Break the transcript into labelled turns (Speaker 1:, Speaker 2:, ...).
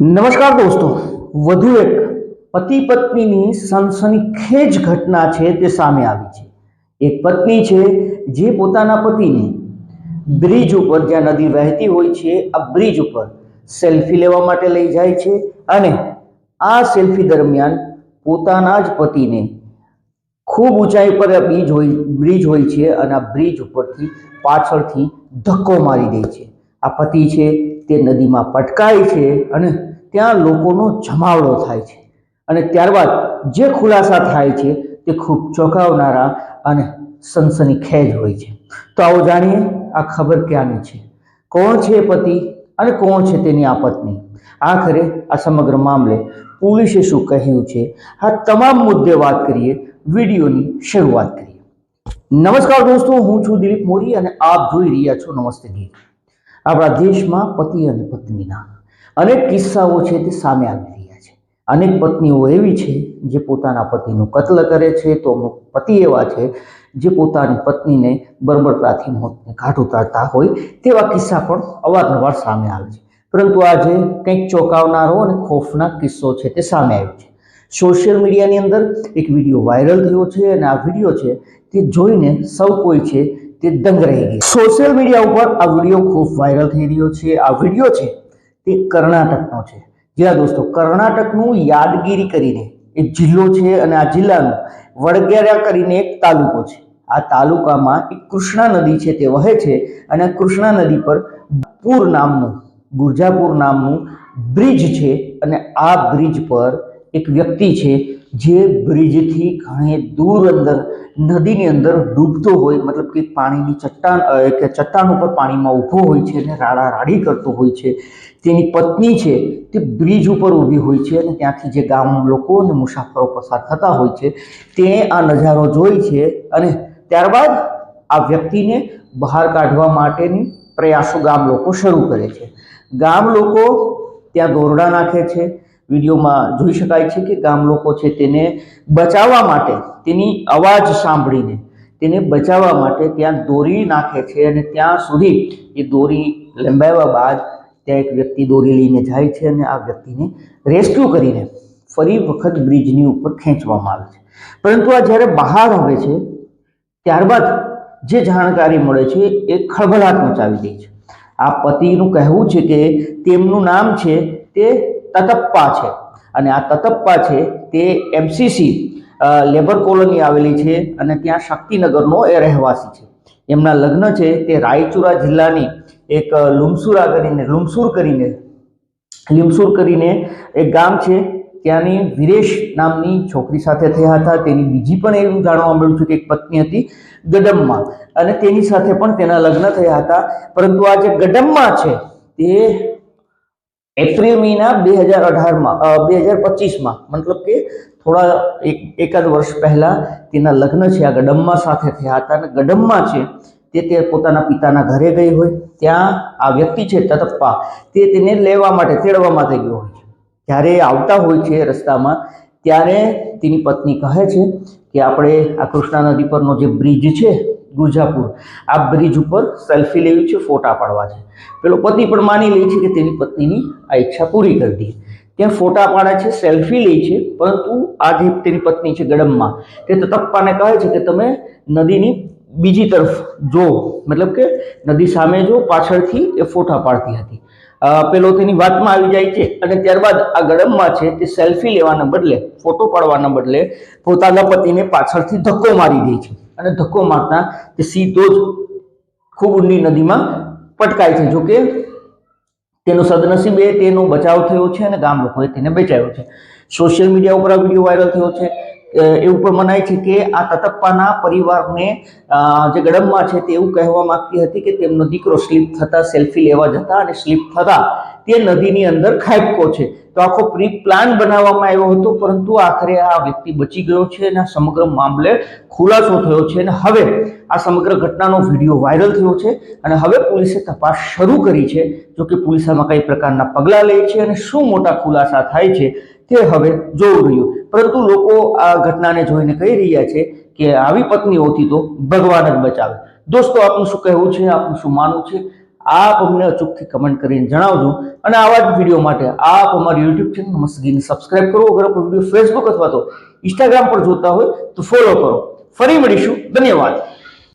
Speaker 1: નમસ્કાર દોસ્તો. વધુ એક પતિ પત્નીની સનસનીખેજ ઘટના છે તે સામે આવી છે. એક પત્ની છે જે પોતાના પતિને બ્રિજ ઉપર જ્યાં નદી વહેતી હોય છે, આ બ્રિજ ઉપર સેલ્ફી લેવા માટે લઈ જાય છે અને આ સેલ્ફી દરમિયાન પોતાના જ પતિને ખૂબ ઊંચાઈ પર બ્રિજ હોય બ્રિજ હોય છે અને આ બ્રિજ ઉપરથી પાછળથી ધક્કો મારી દે છે. આ પતિ છે તે નદીમાં પટકાય છે અને ત્યાં લોકોનો જમાવડો થાય છે. અને ત્યારબાદ જે ખુલાસા થાય છે તે ખૂબ ચોંકાવનારા અને સનસનીખેજ હોય છે. તો આવો જાણીએ આ ખબર ક્યાંની છે? કોણ છે પતિ અને કોણ છે તેની આ પત્ની? આખરે આ સમગ્ર મામલે પોલીસે શું કહ્યું છે? આ તમામ મુદ્દે વાત કરીએ, વિડીયોની શરૂઆત કરીએ. નમસ્કાર દોસ્તો, હું છું દિલીપ મોરી અને આપ જોઈ રહ્યા છો નમસ્તે ગીત. આપણા દેશમાં પતિ અને પત્નીના. અનેક કિસ્સાઓ છે તે સામે આવી રહ્યા છે. અનેક પત્નીઓ એવી છે જે પોતાના પતિનું કત્લ કરે છે, તો અમુક પતિ એવા છે જે પોતાની પત્નીને બર્બરતાથી મોતને ઘાટ ઉતારતા હોય તેવા કિસ્સા પણ અવારનવાર સામે આવે છે. પરંતુ આજે કંઈક ચોંકાવનારો અને ખોફનાક કિસ્સો છે તે સામે આવ્યો છે. સોશિયલ મીડિયાની અંદર એક વીડિયો વાયરલ થયો છે અને આ વીડિયો છે તે જોઈને સૌ કોઈ છે તે દંગ રહી ગઈ. સોશિયલ મીડિયા ઉપર આ વીડિયો ખૂબ વાયરલ થઈ રહ્યો છે. આ વીડિયો છે તે કર્ણાટકનો છે. જ્યાં દોસ્તો, કર્ણાટકનું યાદગીરી કરીને એક જિલ્લો છે અને આ જિલ્લાનું વડગેરા કરીને એક તાલુકો છે. આ તાલુકામાં એક કૃષ્ણા નદી છે તે વહે છે અને કૃષ્ણા નદી પર પૂર નામનું, ગુર્જાપુર નામનું બ્રિજ છે અને આ બ્રિજ પર એક વ્યક્તિ છે જે બ્રિજથી ઘણે દૂર અંદર, નદીની અંદર ડૂબતો હોય, મતલબ કે પાણીની ચટ્ટાન કે ચટ્ટાન ઉપર પાણીમાં ઊભો હોય છે અને રાડા રાડી કરતો હોય છે. તેની પત્ની છે તે બ્રિજ ઉપર ઊભી હોય છે અને ત્યાંથી જે ગામ લોકો અને મુસાફરો પસાર થતા હોય છે તે આ નજારો જોઈ છે અને ત્યારબાદ આ વ્યક્તિને બહાર કાઢવા માટેની પ્રયાસો ગામ લોકો શરૂ કરે છે. ગામ લોકો ત્યાં દોરડા નાખે છે વિડીયોમાં જોઈ શકાય છે કે ગામ લોકો છે તેને બચાવવા માટે, તેની અવાજ સાંભળીને, તેને બચાવવા માટે ત્યાં દોરી નાખે છે અને ત્યાં સુધી એ દોરી લંબાવ્યા બાદ ત્યાં એક વ્યક્તિ દોરી લઈને જાય છે અને આ વ્યક્તિને રેસ્ક્યુ કરીને ફરી વખત બ્રિજની ઉપર ખેંચવામાં આવે છે. પરંતુ આ જ્યારે બહાર આવે છે, ત્યારબાદ જે જાણકારી મળે છે એ ખળભળાટ મચાવી દે છે. આ પતિનું કહેવું છે કે તેમનું નામ છે તે તતપ્પા છે. અને આ તતપ્પા છે તે એમસીસી લેબર કોલોની આવેલી છે અને ત્યાં શક્તિનગરનો એ રહેવાસી છે. એમના લગ્ન છે તે રાયચુરા જિલ્લાની એક લુમસુરા કરીને, લુમસુર કરીને, લીમસુર કરીને એક ગામ છે. ત્યાંની વિરેશ નામની છોકરી સાથે થયા હતા. તેની બીજી પણ એવું જાણવા મળ્યું છે કે એક પત્ની હતી ગડમમાં અને તેની સાથે પણ તેના લગ્ન થયા હતા. પરંતુ આ જે ગડમમાં છે તે એપ્રિલ મહિના બે હજાર અઢારમાં બે હજાર પચીસમાં, મતલબ કે થોડા એક, એકાદ વર્ષ પહેલાં તેના લગ્ન છે, આ ગડમ્મા સાથે થયા હતા અને ગડમ્મા છે, તે તે પોતાના પિતાના ઘરે ગઈ હોય, ત્યાં આ વ્યક્તિ છે, તતપ્પા, તે તેને લેવા માટે, તેડવા માટે ગયો હોય છે. જ્યારે આવતા હોય છે રસ્તામાં, ત્યારે તેની પત્ની કહે છે કે આપણે આ કૃષ્ણા નદી પરનો જે બ્રિજ છે ગુરજાપુર આ બ્રિજ ઉપર સેલ્ફી લેવી છે, ફોટા પાડવા છે. પેલો પતિ પણ માની લે છે કે તેની પત્નીની આ ઈચ્છા પૂરી કરી દે ત્યાં ફોટા પાડે છે સેલ્ફી લે છે, પરંતુ આ જે તેની પત્ની છે ગડમમાં તે તપ્પાને કહે છે કે તમે નદીની બીજી તરફ જો, મતલબ કે નદી સામે જો પાછળથી એ ફોટા પાડતી હતી. પેલો તેની વાતમાં આવી જાય છે અને ત્યારબાદ આ ગડમમાં છે તે સેલ્ફી લેવાના બદલે, ફોટો પાડવાના બદલે પોતાના પતિને પાછળથી ધક્કો મારી દે છે. અને ધક્કો મારતા તે સીધો જ ખૂબ ઊંડી નદીમાં પટકાય છે. જોકે તેનો સદનસીબે તેનો બચાવ થયો છે અને ગામ લોકોએ તેને બચાવ્યો છે. સોશિયલ મીડિયા ઉપર આ વીડિયો વાયરલ થયો છે. એવું પણ મનાય છે કે આ તતપ્પાના પરિવારને જે ગડમમાં છે તે એવું કહેવા માંગતી હતી કે તેમનો દીકરો સ્લીપ થતા, સેલ્ફી લેવા જતા અને સ્લીપ થતા તે નદીની અંદર ખાબકો છે. તો આખો પ્રી પ્લાન બનાવવામાં આવ્યો હતો, પરંતુ આખરે આ વ્યક્તિ બચી ગયો છે અને આ સમગ્ર મામલે ખુલાસો થયો છે. અને હવે આ સમગ્ર ઘટનાનો વીડિયો વાયરલ થયો છે અને હવે પોલીસે તપાસ શરૂ કરી છે, જો કે પોલીસ આમાં કઈ પ્રકારના પગલાં લે છે અને શું મોટા ખુલાસા થાય છે તે હવે જોવું રહ્યું. પરંતુ લોકો આ ઘટનાને જોઈને કહી રહ્યા છે કે આવી પત્નીઓથી તો ભગવાન જ બચાવે. દોસ્તો, આપનું શું કહેવું છે? આપનું શું માનવું છે? આપ અમને અચૂકથી કમેન્ટ કરીને જણાવજો અને આવા જ વીડિયો માટે આપ અમારી યુટ્યુબ ચેનલ મસ્તગીને સબસ્ક્રાઇબ કરો. અગર આપ વીડિયો ફેસબુક અથવા તો ઇન્સ્ટાગ્રામ પર જોતા હોય તો ફોલો કરો. ફરી મળીશું. ધન્યવાદ.